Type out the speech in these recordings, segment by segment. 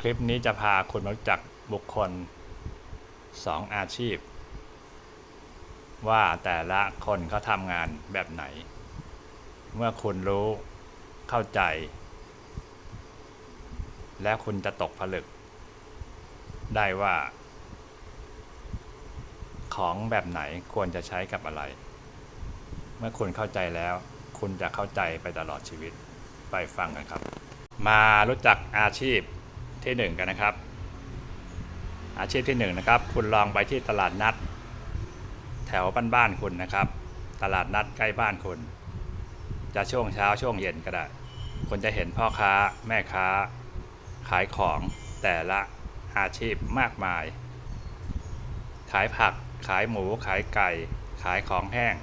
คลิปนี้จะพาคุณมารู้จักบุคคลสองอาชีพ ว่าแต่ละคนเขาทำงานแบบไหน เมื่อคุณรู้เข้าใจ แล้วคุณจะตกผลึก ได้ว่า ของแบบไหนควรจะใช้กับอะไร เมื่อคุณเข้าใจแล้ว คุณจะเข้าใจไปตลอดชีวิตไปฟังกันครับ มารู้จักอาชีพ ที่หนึ่งกันนะครับ อาชีพที่หนึ่งนะครับ คุณลองไปที่ตลาดนัด แถวบ้านบ้านๆคุณนะครับ ตลาดนัดใกล้บ้านคุณ จะช่วงเช้าช่วงเย็นก็ได้คุณจะเห็นพ่อค้าแม่ค้า ขายของแต่ละอาชีพมากมาย ขายผัก ขายหมู ขายไก่ ขายของแห้ง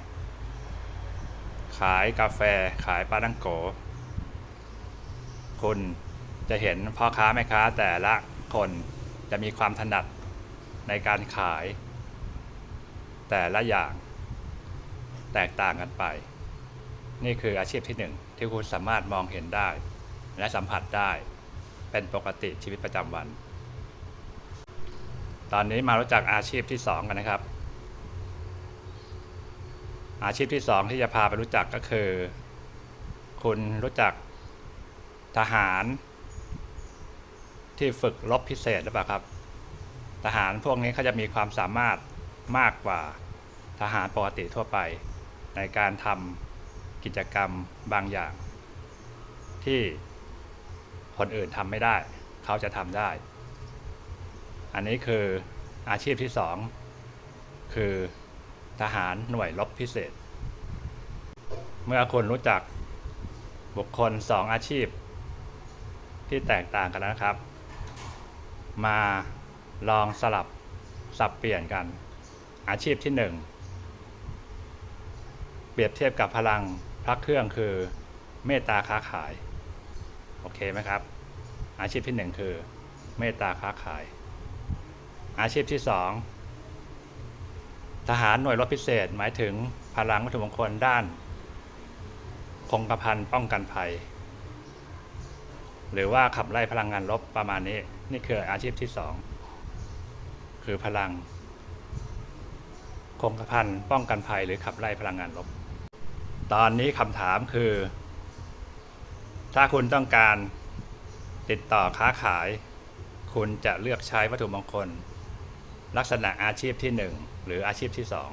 ขายกาแฟ ขายปลาดังโกคุณ จะเห็นพ่อค้าแม่ค้าแต่ละคนจะมีความถนัดในการขาย แต่ละอย่างแตกต่างกันไป นี่คืออาชีพที่หนึ่งที่คุณสามารถมองเห็นได้ และสัมผัสได้เป็นปกติชีวิตประจำวัน ตอนนี้มารู้จักอาชีพที่สองกันนะครับ อาชีพที่สองที่จะพาไปรู้จักก็คือ คุณรู้จักทหาร ที่ฝึกรบพิเศษหรือเปล่าครับ ทหารพวกนี้เขาจะมีความสามารถมากกว่าทหารปกติทั่วไป ในการทำกิจกรรมบางอย่าง ที่คนอื่นทำไม่ได้ เขาจะทำได้ อันนี้คืออาชีพที่สองคือทหารหน่วยรบพิเศษ เมื่อคุณรู้จักบุคคลสองอาชีพที่แตกต่างกันนะครับ มาลองสลับสับเปลี่ยนกัน อาชีพที่หนึ่งเปรียบเทียบกับพลังพระเครื่องคือเมตตาค้าขาย โอเคไหมครับ อาชีพที่หนึ่งคือเมตตาค้าขาย อาชีพที่สองทหารหน่วยรบพิเศษหมายถึงพลังวัตถุมงคลด้าน คงกระพันป้องกันภัย หรือว่าขับไล่พลังงานลบประมาณนี้ นี่คืออาชีพที่สองคือพลัง คงกระพันป้องกันภัยหรือขับไล่พลังงานลบ ตอนนี้คำถามคือ ถ้าคุณต้องการติดต่อค้าขาย คุณจะเลือกใช้วัตถุมงคล ลักษณะอาชีพที่หนึ่งหรืออาชีพที่สอง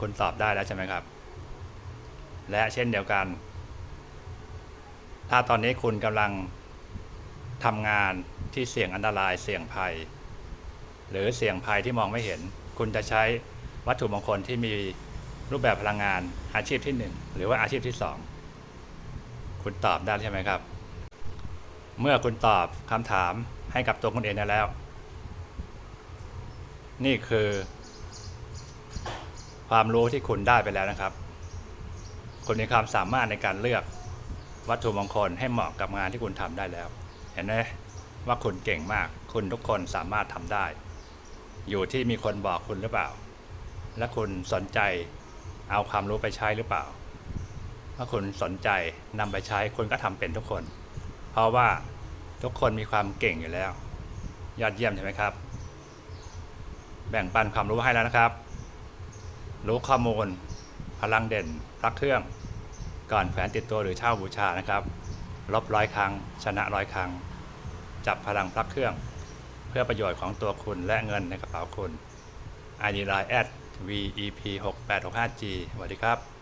คุณตอบได้แล้วใช่ไหมครับ และเช่นเดียวกัน ถ้าตอนนี้คุณกำลังทำงานที่เสี่ยงอันตรายเสี่ยงภัย หรือเสี่ยงภัยที่มองไม่เห็น คุณจะใช้วัตถุมงคลที่มีรูปแบบพลังงานอาชีพที่หนึ่งหรือว่าอาชีพที่สองคุณตอบได้ใช่ไหมครับ เมื่อคุณตอบคำถามให้กับตัวคุณเองได้แล้ว นี่คือ ความรู้ที่คุณได้ไปแล้วนะครับ คุณมีความสามารถในการเลือก วัตถุมงคลให้เหมาะกับงานที่คุณทำได้แล้ว เห็นไหมว่าคุณเก่งมาก คุณทุกคนสามารถทำได้ อยู่ที่มีคนบอกคุณหรือเปล่า และคุณสนใจเอาความรู้ไปใช้หรือเปล่า ถ้าคุณสนใจนำไปใช้คุณก็ทำเป็นทุกคน เพราะว่าทุกคนมีความเก่งอยู่แล้ว ยอดเยี่ยมใช่ไหมครับ แบ่งปันความรู้ให้แล้วนะครับ รู้ข้อมูล พลังเด่นพระเครื่อง ก่อนแขวนติดตัวหรือเช่าบูชานะครับลบร้อยครั้ง ชนะร้อยครั้ง จับพลังพลักเครื่อง เพื่อประโยชน์ของตัวคุณและเงินในกระเป๋าคุณ ID Line at VEP 6 8 6 5 G สวัสดีครับ